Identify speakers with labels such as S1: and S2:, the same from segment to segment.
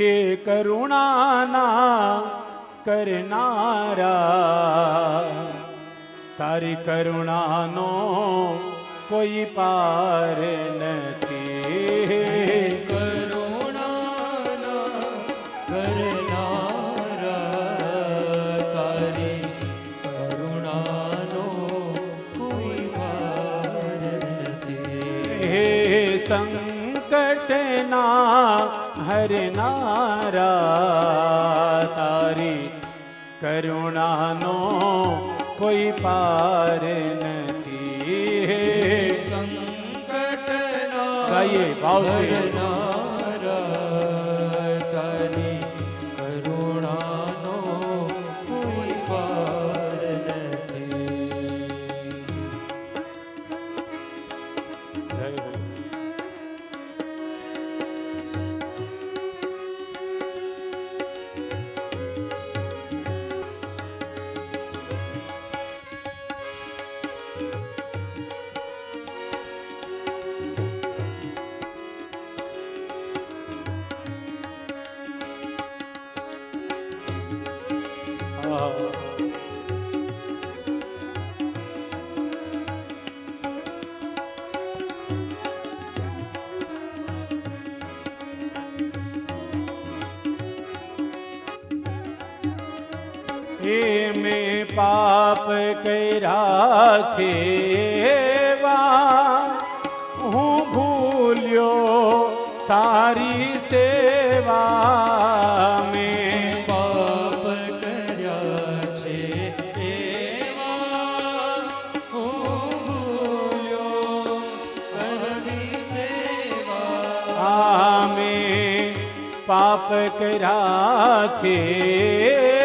S1: હે કરુણાના કરનારા તારી કરુણાનો કોઈ પાર નથી.
S2: કરુણાના કરનારા તારી કરુણાનો કોઈ વાર નથી.
S1: હે સંકટના હરનારા તારી કરુણાનો કોઈ પાર નથી
S2: સંકટ
S1: ગાઈએ ભાવથી. એ મેં પાપ કર્યા છે એવા હું ભૂલ્યો તારી સેવા મેં
S2: પાપ કર્યા છે એવા હું ભૂલ્યો કરવી સેવા
S1: આમે પાપ કર્યા છે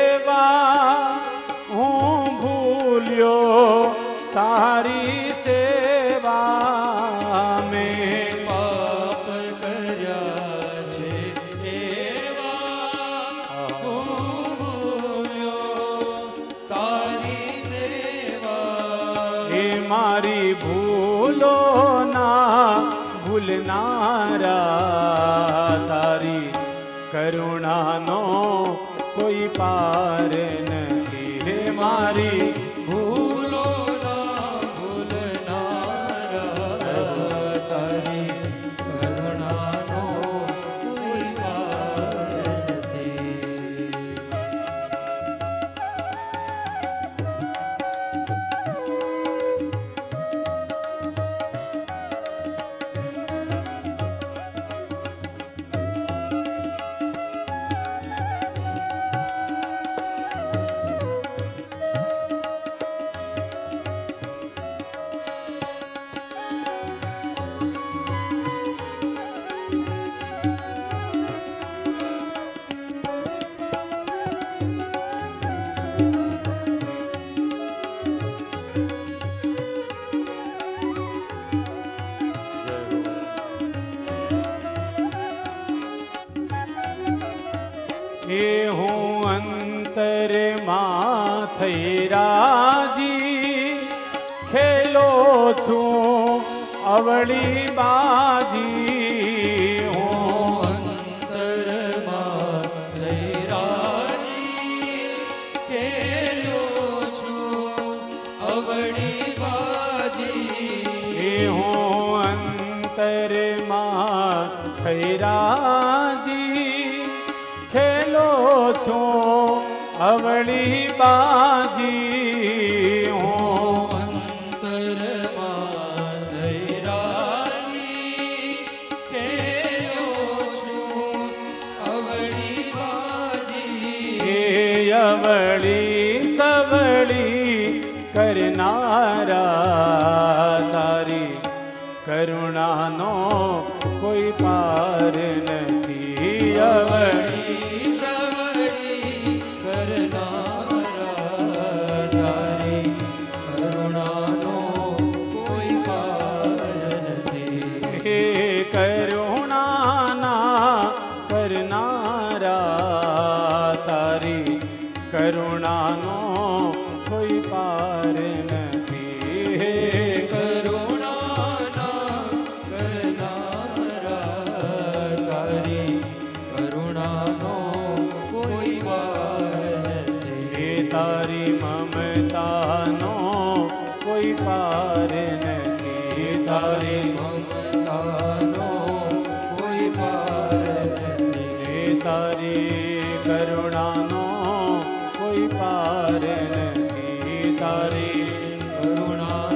S1: ભૂલો ના ભૂલનારા તારી કરુણાનો કોઈ પાર એ હું અંતરમાં થઈ રાજી, ખેલો છું અવળી બાજી. હું
S2: અંતરમાં થઈ રાજી ખેલ્યો છું અવળી બાજી.
S1: હું અંતરમાં થઈ ખેલો છું? અવળી બાજી હું.
S2: અંતરમાં થઈ રાજી ખેલ્યો છું અવળી બાજી
S1: અવળી સવળી કરનારા, તારી કરુણાનો કોઈ પાર નથી. અવળી
S2: તારી કરુણાનો કોઈ પાર નથી.
S1: હે કરુણાના કરનારા તારી
S2: કરુણા કરુણાનો કોઈ પાર નથી.
S1: તારી મમતાનો કોઈ પાર નથી.
S2: તારી
S1: કોઈ પાર નથી તારી
S2: કરુણાનો